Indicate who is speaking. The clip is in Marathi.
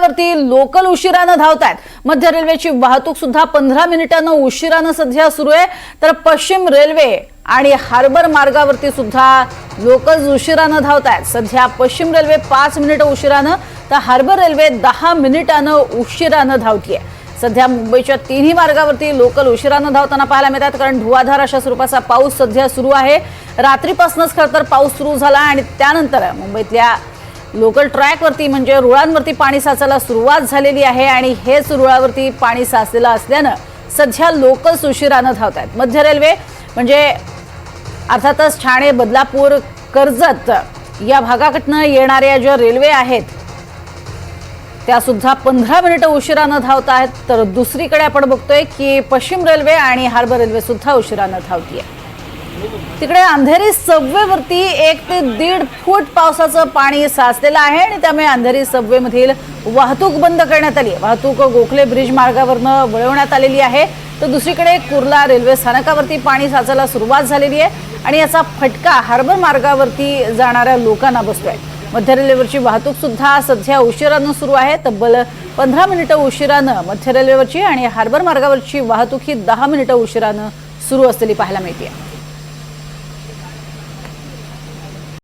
Speaker 1: मार्गावरती लोकल उशिरानं धावत आहेत मध्य रेल्वेची वाहतूक सुद्धा पंधरा मिनिटांनं उशिरानं सध्या सुरू आहे. तर पश्चिम रेल्वे आणि हार्बर मार्गावरती सुद्धा लोकल उशिरानं धावत आहेत सध्या पश्चिम रेल्वे पाच मिनिटं उशिरानं तर हार्बर रेल्वे दहा मिनिटानं उशिरानं धावतीये. सध्या मुंबईच्या तिन्ही मार्गावरती लोकल उशिरानं धावताना पाहायला मिळतात कारण धुवाधार अशा स्वरूपाचा पाऊस सध्या सुरू आहे. रात्रीपासूनच खरं तर पाऊस सुरू झाला आणि त्यानंतर मुंबईतल्या लोकल ट्रॅकवरती म्हणजे रुळांवरती पाणी साचायला सुरुवात झालेली आहे आणि हेच रुळावरती पाणी साचलेलं असल्यानं सध्या लोकल्स उशिरानं धावत आहेत मध्य रेल्वे म्हणजे अर्थातच ठाणे बदलापूर कर्जत या भागाकडनं येणाऱ्या ज्या रेल्वे आहेत त्या सुद्धा पंधरा मिनिटं उशिरानं धावत आहेत तर दुसरीकडे आपण बघतोय की पश्चिम रेल्वे आणि हार्बर रेल्वे सुद्धा उशिरानं धावतीये. तिकडे अंधेरी सबवेवरती एक ते दीड फूट पावसाचं पाणी साचलेलं आहे आणि त्यामुळे अंधेरी सबवेमधील वाहतूक बंद करण्यात आली. आहे वाहतूक गोखले ब्रिज मार्गावरनं वळवण्यात आलेली आहे. तर दुसरीकडे कुर्ला रेल्वे स्थानकावरती पाणी साचायला सुरुवात झालेली आहे आणि याचा फटका हार्बर मार्गावरती जाणाऱ्या लोकांना बसतोय. मध्य रेल्वेवरची वाहतूक सुद्धा सध्या उशिरानं सुरू आहे. तब्बल पंधरा मिनिटं उशिरानं मध्य रेल्वेवरची आणि हार्बर मार्गावरची वाहतूक ही दहा मिनिटं उशिरानं सुरू असलेली पाहायला मिळते.